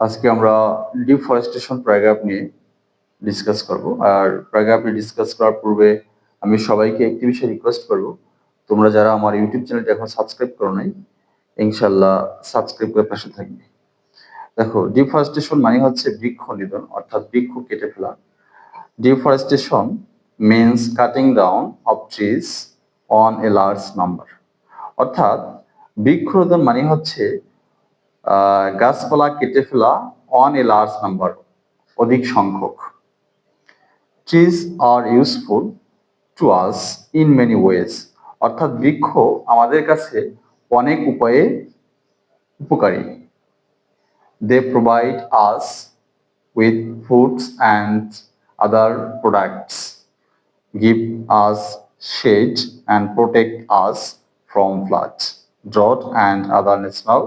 আজকে আমরা deforestation paragraph নিয়ে ডিসকাস করব। আর প্যারাগ্রাফ নিয়ে ডিসকাস করার পূর্বে আমি সবাইকে একটি বিষয় রিকোয়েস্ট করব। তোমরা যারা আমার ইউটিউব চ্যানেলটি এখন সাবস্ক্রাইব করো নাই ইনশাল্লাহ সাবস্ক্রাইব করে পাশে থাকবে। দেখো ডিফরেস্টেশন মানে হচ্ছে বৃক্ষ নিধন, অর্থাৎ বৃক্ষ কেটে ফেলা। Deforestation means cutting down of trees on a large number অর্থাৎ বৃক্ষ বৃক্ষরোধন মানে হচ্ছে গাছপালা কেটে ফেলা অন এ লার্জ নাম্বার অধিক সংখ্যক। Trees are useful to us in many ways অর্থাৎ বৃক্ষ আমাদের কাছে অনেক উপায়ে উপকারী। They provide us with foods and other products give us shade and protect us from flood drought and other natural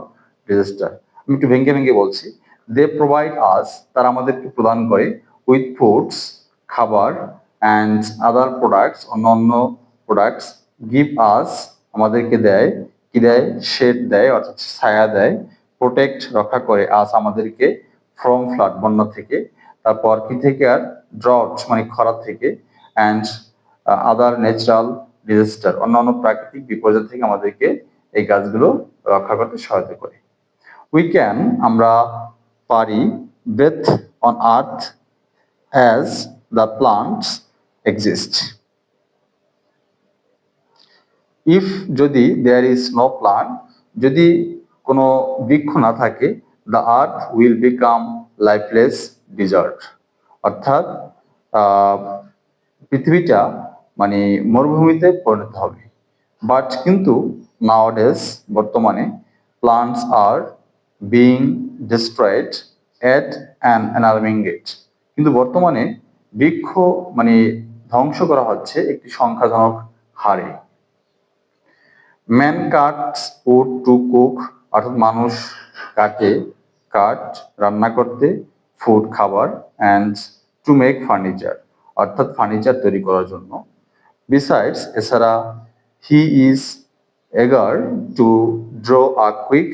disaster. আমি একটু ভেঙে ভেঙে বলছি। দে প্রোভাইড আস তারা আমাদেরকে প্রদান করে উইথ ফুডস খাবার অ্যান্ড আদার প্রোডাক্টস অন্যান্য প্রোডাক্টস গিভ আস আমাদেরকে দেয়, কি দেয়? শেড দেয়, অর্থাৎ ছায়া দেয় প্রোটেক্ট রক্ষা করে আস আমাদেরকে ফ্রম ফ্লাড বন্যা থেকে। তারপর কি থেকে? আর ড্রট মানে খরা থেকে অ্যান্ড আদার ন্যাচারাল ডিজাস্টার অন্যান্য প্রাকৃতিক বিপর্যয় থেকে আমাদেরকে এই গাছগুলো রক্ষা করতে সহায়তা করে। উই ক্যান আমরা পারি breathe on earth as the plants exist if যদি দেয়ার ইজ নো প্লান্ট যদি কোনো বৃক্ষ না থাকে the earth will become lifeless desert অর্থাৎ পৃথিবীটা মানে মরুভূমিতে পরিণত হবে। বাট কিন্তু নাওডেস বর্তমানে plants are being destroyed at an অ্যানার্মিং rate কিন্তু বর্তমানে বৃক্ষ মানে ধ্বংস করা হচ্ছে একটি সংখ্যাজনক হারে। Man cuts wood to cook অর্থাৎ মানুষ কাটে কাঠ রান্না করতে ফুড খাবার অ্যান্ড টু মেক ফার্নিচার অর্থাৎ ফার্নিচার তৈরি করার জন্য। বিসাইডস এছাড়া he is eager to draw a quick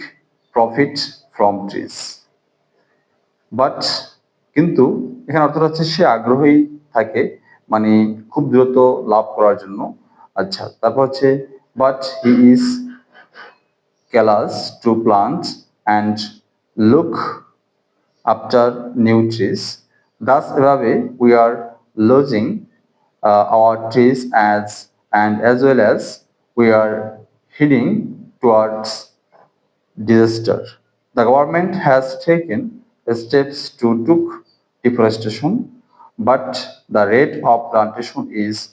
profit from trees but কিন্তু এখানে অর্থ হচ্ছে সে আগ্রহী থাকে মানে খুব দ্রুত লাভ করার জন্য। আচ্ছা তারপর হচ্ছে but he is callous to plant and look after new trees thus এভাবে we are losing our trees as and as well as we are heading towards disaster. The government has taken steps to took deforestation, but the rate of plantation is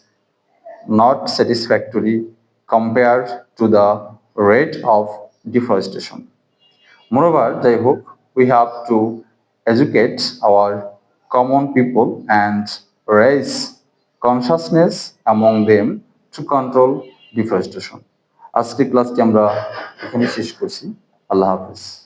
not satisfactory compared to the rate of deforestation. Moreover, যাই হোক, we have to educate our common people and raise consciousness among them to control deforestation. আজকের ক্লাসটি আমরা এখানে শেষ করছি আল্লাহ হাফিজ।